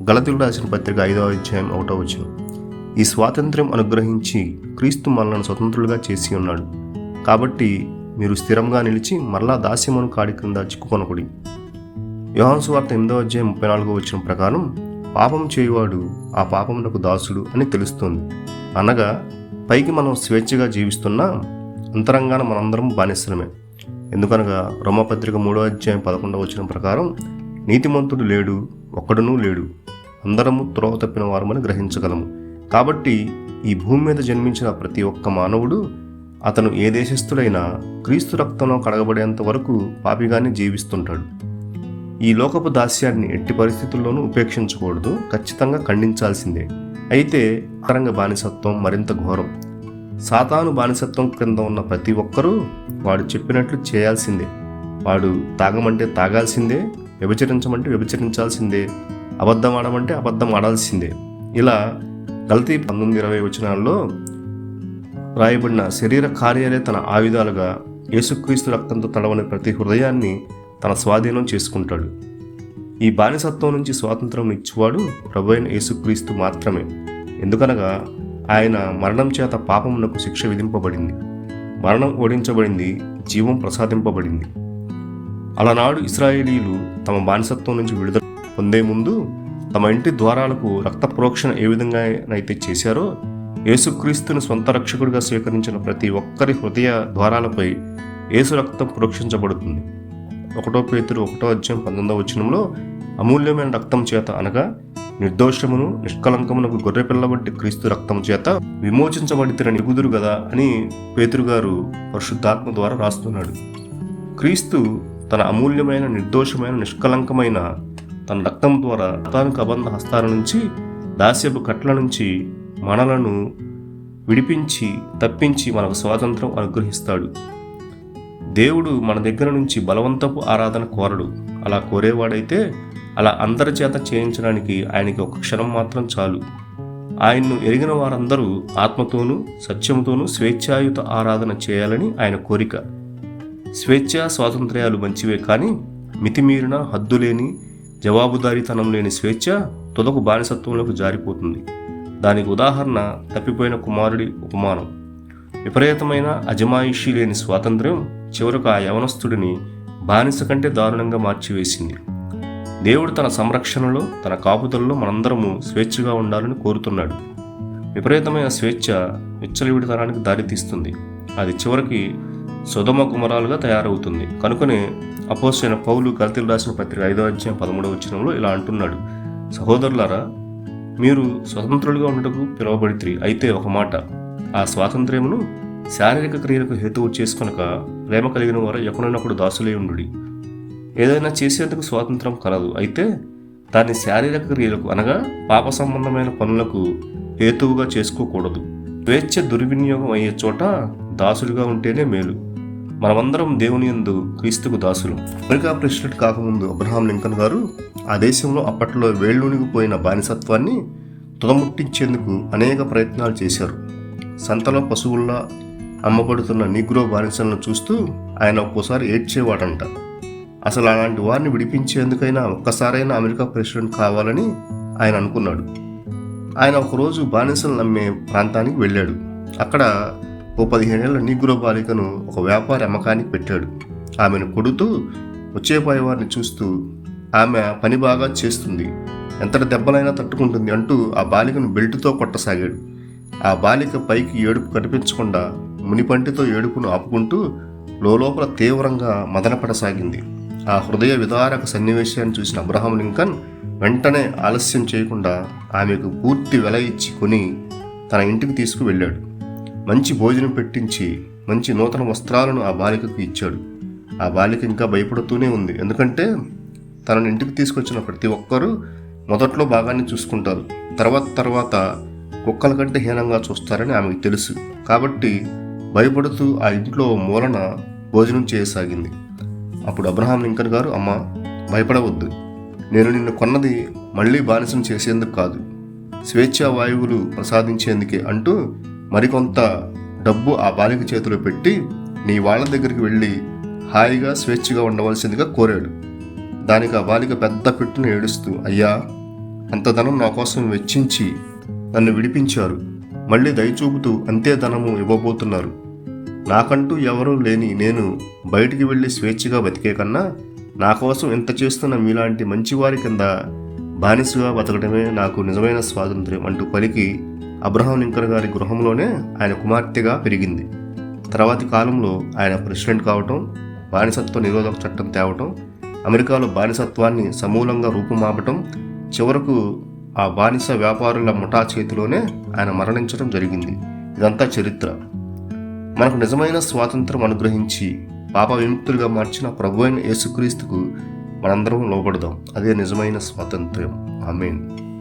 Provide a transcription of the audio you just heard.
గలతులు రాసిన పత్రిక ఐదవ అధ్యాయం ఒకటో వచ్చిన ఈ స్వాతంత్ర్యం అనుగ్రహించి క్రీస్తు మనలను స్వతంత్రులుగా చేసి ఉన్నాడు. కాబట్టి మీరు స్థిరంగా నిలిచి మరలా దాస్యమును కాడి క్రింద చిక్కుకొనకుడి. యోహాను సువార్త ఎనిమిదవ అధ్యాయం ముప్పై నాలుగో వచ్చిన ప్రకారం పాపం చేయువాడు ఆ పాపమునకు దాసుడు అని తెలుస్తుంది. అనగా పైకి మనం స్వేచ్ఛగా జీవిస్తున్నా అంతరంగాన మనందరం బానిసలమే. ఎందుకనగా రోమపత్రిక మూడో అధ్యాయం పదకొండవ వచ్చిన ప్రకారం నీతిమంతుడు లేడు ఒక్కడునూ లేడు. అందరము త్రోవ తప్పిన వారమని గ్రహించగలము. కాబట్టి ఈ భూమి మీద జన్మించిన ప్రతి ఒక్క మానవుడు అతను ఏ దేశస్థుడైనా క్రీస్తు రక్తంలో కడగబడేంత వరకు పాపిగానే జీవిస్తుంటాడు. ఈ లోకపు దాస్యాన్ని ఎట్టి పరిస్థితుల్లోనూ ఉపేక్షించకూడదు ఖచ్చితంగా ఖండించాల్సిందే. అయితే తరంగ బానిసత్వం మరింత ఘోరం. సాతాను బానిసత్వం క్రింద ఉన్న ప్రతి ఒక్కరూ వాడు చెప్పినట్లు చేయాల్సిందే. వాడు తాగమంటే తాగాల్సిందే వ్యభిచరించమంటే వ్యభిచరించాల్సిందే. అబద్ధం ఆడమంటే అబద్ధం ఆడాల్సిందే. ఇలా గల్తీ పంతొమ్మిది ఇరవై వచనాల్లో రాయబడిన శరీర కార్యాలే తన ఆయుధాలుగా యేసుక్రీస్తు రక్తంతో తడవని ప్రతి హృదయాన్ని తన స్వాధీనం చేసుకుంటాడు. ఈ బానిసత్వం నుంచి స్వాతంత్రం ఇచ్చేవాడు ప్రభు అయిన యేసుక్రీస్తు మాత్రమే. ఎందుకనగా ఆయన మరణం చేత పాపమునకు శిక్ష విధింపబడింది. మరణం ఓడించబడింది జీవం ప్రసాదింపబడింది. అలనాడు ఇస్రాయేలీలు తమ బానిసత్వం నుంచి విడుదల పొందే ముందు తమ ఇంటి ద్వారాలకు రక్త ప్రోక్షణ ఏ విధంగా అయితే చేశారో యేసుక్రీస్తును సొంత రక్షకుడిగా స్వీకరించిన ప్రతి ఒక్కరి హృదయ ద్వారాలపై యేసు రక్తం ప్రోక్షించబడుతుంది. ఒకటో పేతురు ఒకటో అధ్యాయం పంతొమ్మిదవ వచనంలో అమూల్యమైన రక్తం చేత అనగా నిర్దోషమును నిష్కలంకమునకు గొర్రెపిల్ల వంటి క్రీస్తు రక్తం చేత విమోచించబడితే నిగుదురు కదా అని పేతురు గారు పరిశుద్ధాత్మ ద్వారా రాస్తున్నాడు. క్రీస్తు తన అమూల్యమైన నిర్దోషమైన నిష్కలంకమైన తన రక్తం ద్వారా రక్తానికి కబంధ హస్తాల నుంచి దాస్యపు కట్ల నుంచి మనలను విడిపించి తప్పించి మనకు స్వాతంత్రం అనుగ్రహిస్తాడు. దేవుడు మన దగ్గర నుంచి బలవంతపు ఆరాధన కోరడు. అలా కోరేవాడైతే అలా అందరి చేత చేయించడానికి ఆయనకి ఒక క్షణం మాత్రం చాలు. ఆయన్ను ఎరిగిన వారందరూ ఆత్మతోనూ సత్యంతోనూ స్వేచ్ఛాయుత ఆరాధన చేయాలని ఆయన కోరిక. స్వేచ్ఛ స్వాతంత్ర్యాలు మంచివే కానీ మితిమీరిన హద్దులేని జవాబుదారీతనం లేని స్వేచ్ఛ తుదకు బానిసత్వంలోకి జారిపోతుంది. దానికి ఉదాహరణ తప్పిపోయిన కుమారుడి ఉపమానం. విపరీతమైన అజమాయిషీ లేని స్వాతంత్ర్యం చివరకు ఆ యవనస్తుడిని బానిస కంటే దారుణంగా మార్చివేసింది. దేవుడు తన సంరక్షణలో తన కాపుదల్లో మనందరము స్వేచ్ఛగా ఉండాలని కోరుతున్నాడు. విపరీతమైన స్వేచ్ఛ విచ్చలవిడితనానికి దారితీస్తుంది. అది చివరికి సుధమ కుమరాలుగా తయారవుతుంది. కనుకనే అపోసైన పౌలు గల్తీలు రాసిన పత్రిక ఐదో అధ్యాయం పదమూడవ వచనంలో ఇలా అంటున్నాడు. సహోదరులారా మీరు స్వతంత్రులుగా ఉండటకు పిలువబడితే అయితే ఒక మాట ఆ స్వాతంత్ర్యమును శారీరక క్రియలకు హేతువు చేసుకొనక ప్రేమ కలిగిన వారు ఎక్కడైనప్పుడు దాసులే ఉండు ఏదైనా చేసేందుకు స్వాతంత్రం కలదు. అయితే దాన్ని శారీరక క్రియలకు అనగా పాప సంబంధమైన పనులకు హేతువుగా చేసుకోకూడదు. స్వేచ్ఛ దుర్వినియోగం అయ్యే చోట దాసులుగా ఉంటేనే మేలు. మనమందరం దేవుని యందు క్రీస్తుకు దాసులు. అమెరికా ప్రెసిడెంట్ కాకముందు అబ్రహాం లింకన్ గారు ఆ దేశంలో అప్పట్లో వేళ్ళూనిగిపోయిన బానిసత్వాన్ని తుదముట్టించేందుకు అనేక ప్రయత్నాలు చేశారు. సంతలో పశువుల్లా అమ్మబడుతున్న నిగ్రో బానిసలను చూస్తూ ఆయన ఒక్కోసారి ఏడ్చేవాడంట. అసలు అలాంటి వారిని విడిపించేందుకైనా ఒక్కసారైనా అమెరికా ప్రెసిడెంట్ కావాలని ఆయన అనుకున్నాడు. ఆయన ఒకరోజు బానిసలు నమ్మే ప్రాంతానికి వెళ్ళాడు. అక్కడ ఓ పదిహేనేళ్ళ నీగ్రో బాలికను ఒక వ్యాపారి అమ్మకానికి పెట్టాడు. ఆమెను కొడుతూ వచ్చేపోయే వారిని చూస్తూ ఆమె పని బాగా చేస్తుంది. ఎంతటి దెబ్బలైనా తట్టుకుంటుంది అంటూ ఆ బాలికను బెల్టుతో కొట్టసాగాడు. ఆ బాలిక పైకి ఏడుపు కనిపించకుండా మునిపంటితో ఏడుపును ఆపుకుంటూ లోపల తీవ్రంగా మదనపడసాగింది. ఆ హృదయ విదారక సన్నివేశాన్ని చూసిన అబ్రహాం లింకన్ వెంటనే ఆలస్యం చేయకుండా ఆమెకు పూర్తి వెల ఇచ్చి కొని తన ఇంటికి తీసుకువెళ్ళాడు. మంచి భోజనం పెట్టించి మంచి నూతన వస్త్రాలను ఆ బాలికకు ఇచ్చాడు. ఆ బాలిక ఇంకా భయపడుతూనే ఉంది. ఎందుకంటే తనని ఇంటికి తీసుకొచ్చిన ప్రతి ఒక్కరూ మొదట్లో బాగానే చూసుకుంటారు. తర్వాత తర్వాత కుక్కల కంటే హీనంగా చూస్తారని ఆమెకు తెలుసు. కాబట్టి భయపడుతూ ఆ ఇంట్లో మూలన భోజనం చేయసాగింది. అప్పుడు అబ్రహాం లింకన్ గారు అమ్మ భయపడవద్దు. నేను నిన్ను కొన్నది మళ్ళీ బానిసం చేసేందుకు కాదు. స్వేచ్ఛా వాయువులు ప్రసాదించేందుకే అంటూ మరికొంత డబ్బు ఆ బాలిక చేతిలో పెట్టి నీ వాళ్ళ దగ్గరికి వెళ్ళి హాయిగా స్వేచ్ఛగా ఉండవలసిందిగా కోరాడు. దానికి ఆ బాలిక పెద్ద పెట్టును ఏడుస్తూ అయ్యా అంత ధనం నా కోసం వెచ్చించి నన్ను విడిపించారు. మళ్ళీ దయచూపుతూ అంతే ధనము ఇవ్వబోతున్నారు. నాకంటూ ఎవరూ లేని నేను బయటికి వెళ్ళి స్వేచ్ఛగా బతికే కన్నా నా కోసం ఇంత చేస్తున్న మీలాంటి మంచివారి కింద బానిసగా బతకడమే నాకు నిజమైన స్వాతంత్ర్యం అంటూ పలికి అబ్రహం లింకన్ గారి గృహంలోనే ఆయన కుమార్తెగా పెరిగింది. తర్వాతి కాలంలో ఆయన ప్రెసిడెంట్ కావటం బానిసత్వ నిరోధక చట్టం తేవటం అమెరికాలో బానిసత్వాన్ని సమూలంగా రూపుమాపటం చివరకు ఆ బానిస వ్యాపారుల ముఠా చేతిలోనే ఆయన మరణించడం జరిగింది. ఇదంతా చరిత్ర. మనకు నిజమైన స్వాతంత్రం అనుగ్రహించి పాప విముక్తులుగా మార్చిన ప్రభు అయిన యేసుక్రీస్తుకు మనందరం లోపడదాం అదే నిజమైన స్వాతంత్ర్యం. ఆమెన్.